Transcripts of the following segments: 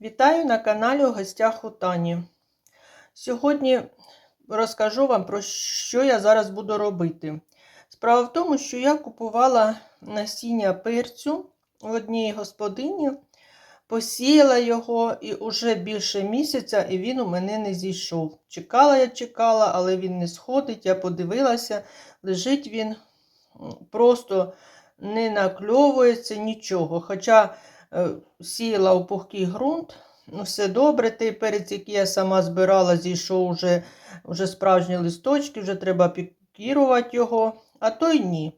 Вітаю на каналі у гостях у Тані. Сьогодні розкажу вам про що я зараз буду робити. Справа в тому, що я купувала насіння перцю в одній господині, посіяла його і вже більше місяця, і він у мене не зійшов. Чекала я чекала, але він не сходить. Я подивилася, лежить він просто не накльовується нічого. Хоча сіяла у пухкий ґрунт, ну, все добре. Той перець, який я сама збирала, зійшов вже, вже справжні листочки, вже треба пікірувати його, а той ні.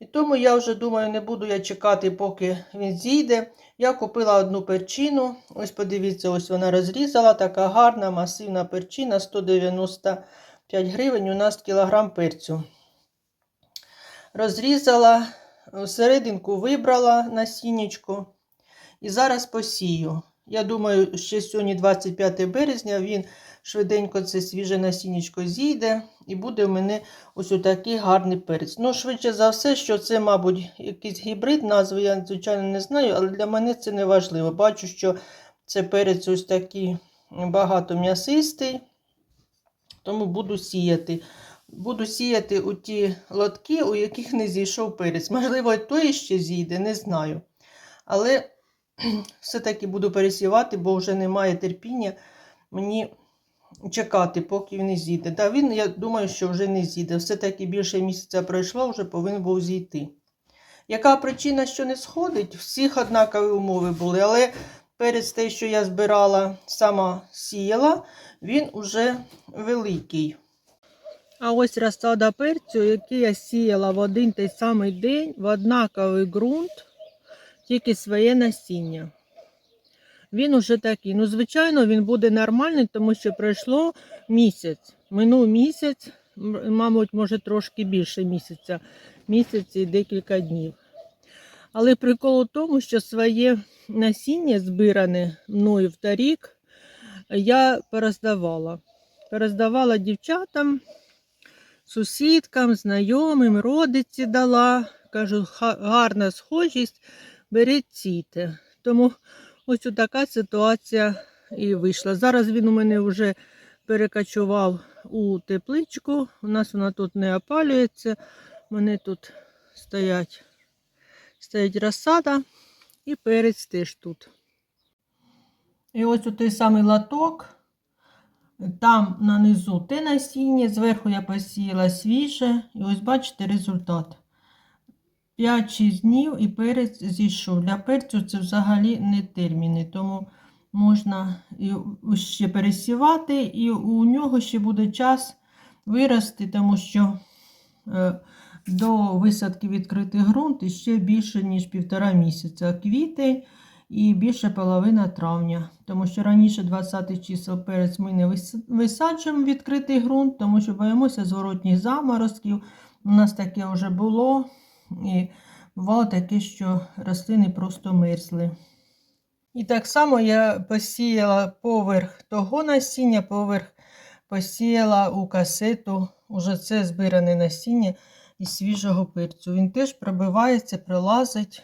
І тому я вже думаю, не буду я чекати, поки він зійде. Я купила одну перчину. Ось подивіться, ось вона розрізала. Така гарна, масивна перчина, 195 гривень. У нас кілограм перцю. Розрізала, серединку вибрала насіннячку. І зараз посію. Я думаю, ще сьогодні 25 березня він швиденько це свіже насіннячко зійде і буде в мене ось отакий гарний перець. Ну, швидше за все, що це, мабуть, якийсь гібрид, назви я, звичайно, не знаю, але для мене це не важливо. Бачу, що це перець ось такий багато м'ясистий, тому буду сіяти. Буду сіяти у ті лотки, у яких не зійшов перець. Можливо, той ще зійде, не знаю. Але все-таки буду пересівати, бо вже немає терпіння мені чекати, поки він зійде. Та він, я думаю, що вже не зійде. Все-таки більше місяця пройшло, вже повинен був зійти. Яка причина, що не сходить? Всіх однакові умови були, але перець те, що я збирала, сама сіяла, він уже великий. А ось розсада перцю, який я сіяла в один той самий день, в однаковий ґрунт, тільки своє насіння. Він уже такий. Ну, звичайно, він буде нормальний, тому що пройшло місяць. Минув місяць, мабуть, може трошки більше місяця, місяць і декілька днів. Але прикол у тому, що своє насіння, збиране мною в торік, я перездавала. Перездавала дівчатам, сусідкам, знайомим, родиці дала. Кажу, гарна схожість, беріть. Тому ось така ситуація і вийшла. Зараз він у мене вже перекочував у тепличку. У нас вона тут не опалюється. У мене тут стоять, стоять розсада і перець теж тут. І ось у той самий латок. Там нанизу те насіння, зверху я посіяла свіже. І ось бачите результат. 5-6 днів і перець зійшов. Для перцю це взагалі не терміни, тому можна ще пересівати, і у нього ще буде час вирости, тому що е, до висадки відкритий ґрунт ще більше, ніж півтора місяця. Квітень і більше половина травня. Тому що раніше 20 чисел перець ми не висаджуємо відкритий ґрунт, тому що боїмося зворотніх заморозків. У нас таке вже було. І бувало таке, що рослини просто мерзли. І так само я посіяла поверх того насіння, поверх посіяла у касету уже це збиране насіння із свіжого перцю. Він теж пробивається, пролазить,